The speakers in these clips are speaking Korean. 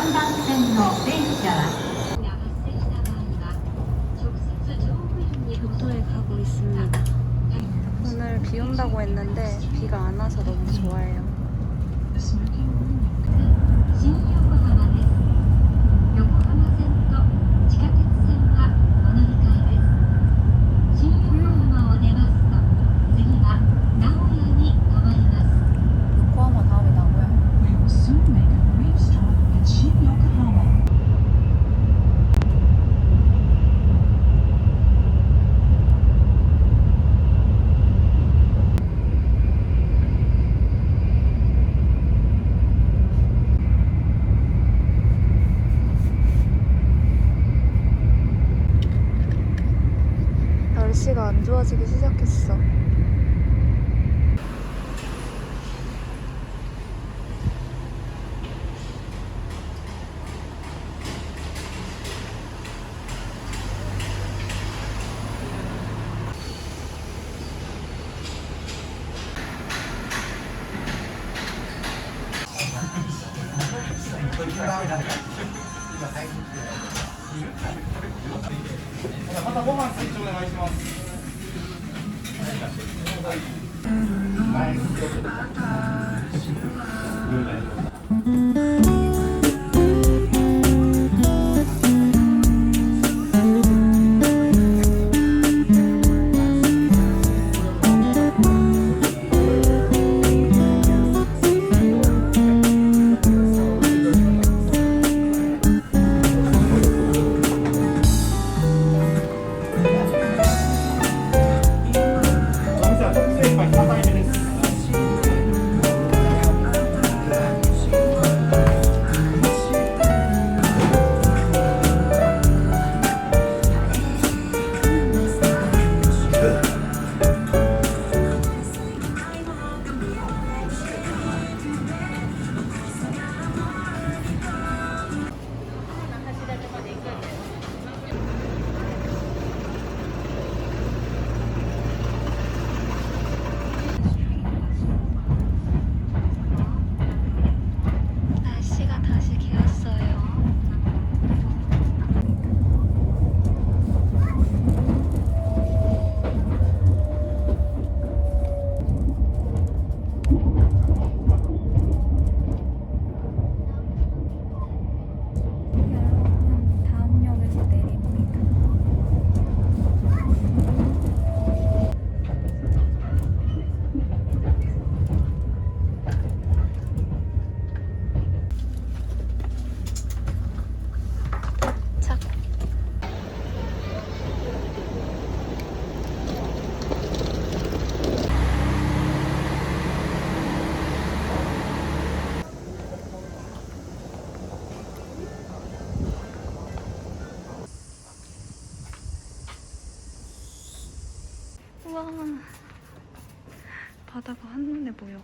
23番線の電車は 교토에 가고 있습니다. 오늘 비 온다고 했는데 비가 안 와서 너무 좋아요. 新横浜で 날씨가 안 좋아지기 시작했어. 날씨가 보여.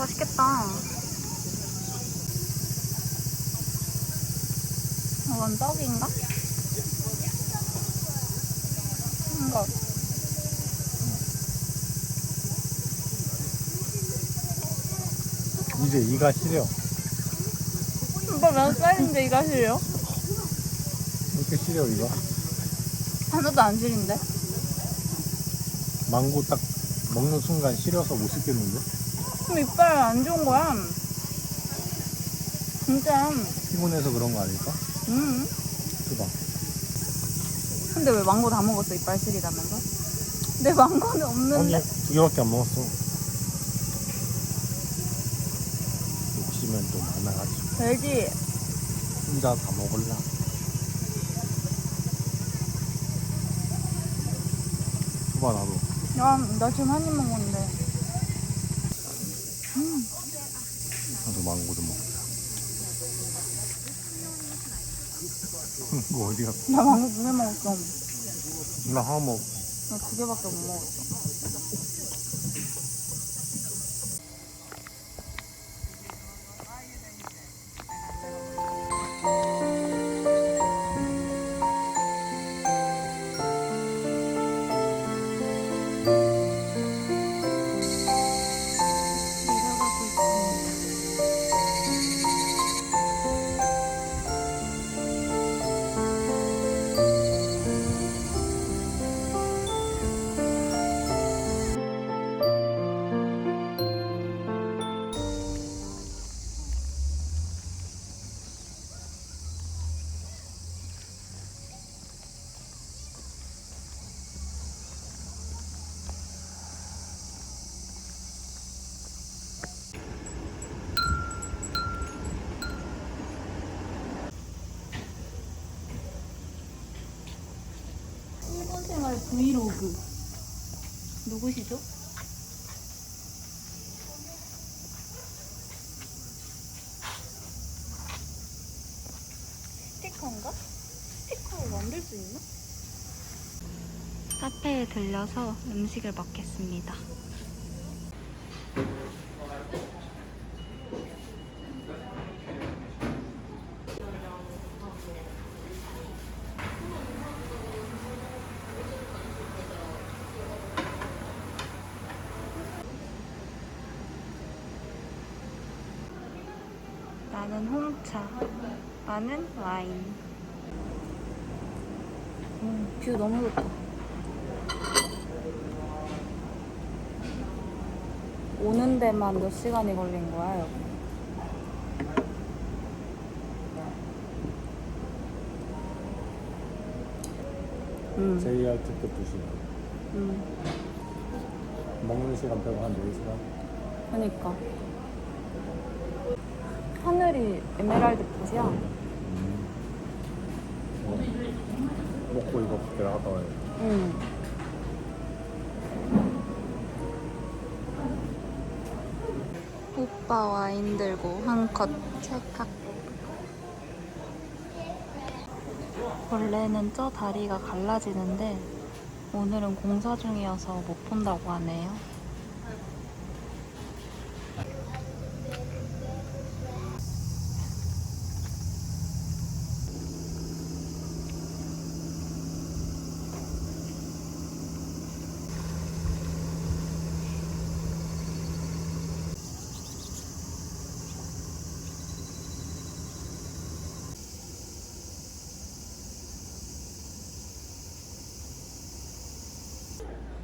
맛있겠다. 이건 떡인가? 거. 이제 이가 시려. 오빠 몇 살인데 이가 싫어? 이렇게 시려 이거. 하나도 안 싫은데? 망고 딱 먹는 순간 시려서 못 씹겠는데? 그럼 이빨 안 좋은 거야. 진짜. 피곤해서 그런 거 아닐까? 음. 그봐. 근데 왜 망고 다 먹었어? 이빨 시리다면서? 내 망고는 없는데. 아니 두 개밖에 안 먹었어. 욕심은 또 많아가지고 돼지. 혼자 다 먹을라. 줘봐 나도. 야, 나 지금 한 입 먹었는데. 나도 망고도 먹자. 이거 어디 갔어? 나 망고 두개 먹었어. 나 하나 먹. 나두 개밖에 못 먹었어. 브이로그 누구시죠? 스티커인가? 스티커를 만들 수 있나? 카페에 들려서 음식을 먹겠습니다. 나는 홍차, 나는 와인. 음, 뷰 너무 좋다. 오는 데만 몇 시간이 걸린 거야, 여기. 음, JR 특급 2시간. 음, 먹는 시간 빼고 한 4시간? 그니까. 하늘이 에메랄드 빛이야. 먹고 이거 나갔다 와야 돼. 응. 오빠 와인 들고 한컷 찰칵. 원래는 저 다리가 갈라지는데 오늘은 공사 중이어서 못 본다고 하네요.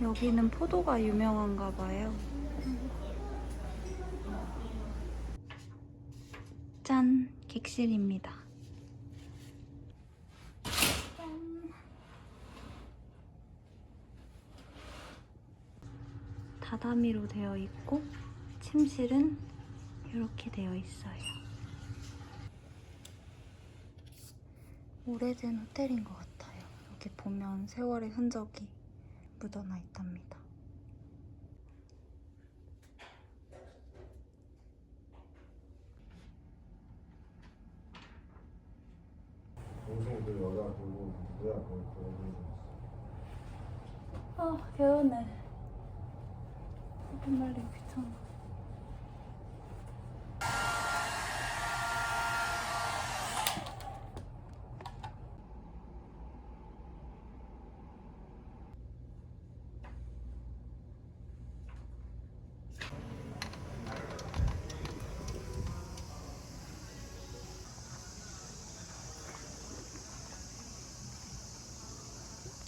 여기는 포도가 유명한가 봐요. 짠! 객실입니다. 짠. 다다미로 되어 있고 침실은 이렇게 되어 있어요. 오래된 호텔인 것 같아요. 여기 보면 세월의 흔적이 묻어나 있답니다. 여자 보고 아, 개운해. 손 말리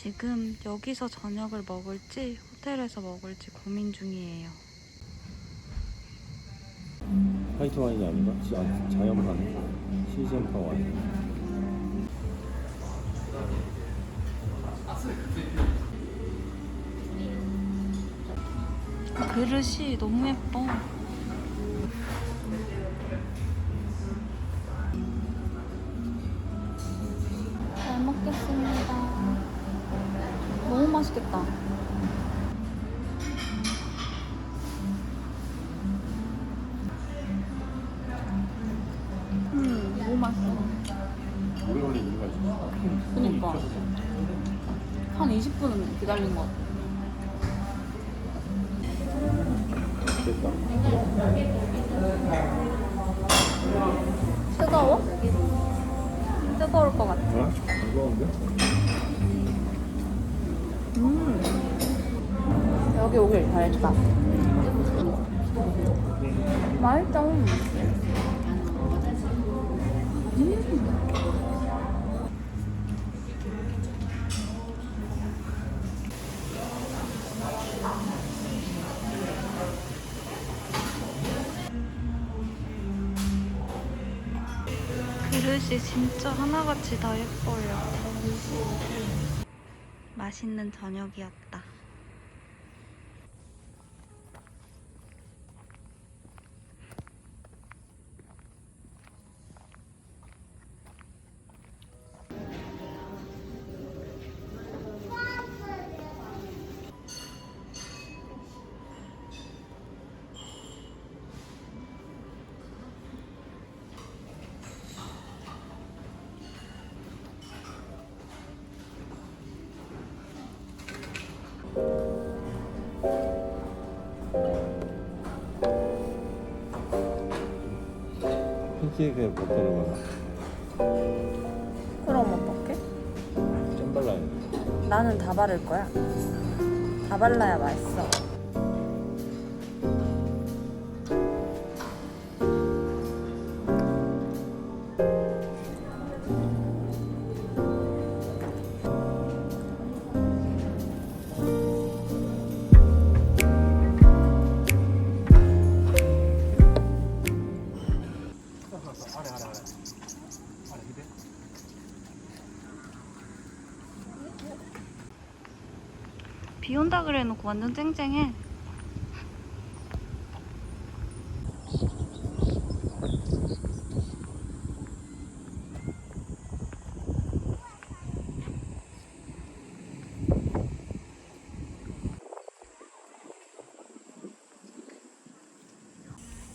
지금 여기서 저녁을 먹을지 호텔에서 먹을지 고민 중이에요. 화이트 와인이 아닌가? 시, 아, 자연산 시즌파 와인. 그릇이 너무 예뻐. 10분 기다린 것 같아. 뜨거워? 뜨거울 것 같아. 아, 어? 뜨거운데? 음. 여기 오길 잘했다. 맛있다. 음. 그릇이 진짜 하나같이 다 예뻐요. 맛있는 저녁이었다. 팬케이크에 뭐 버터를 그럼 어떡해? 발라. 잼 발라야 돼. 나는 다 바를 거야. 다 발라야 맛있어. 온다 그래 놓고 완전 쨍쨍해.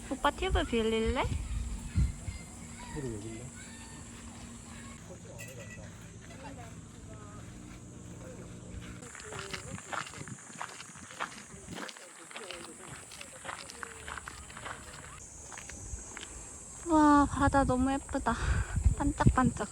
오빠 튜브 빌릴래? 소리 왜 질러? 와 바다 너무 예쁘다. 반짝반짝.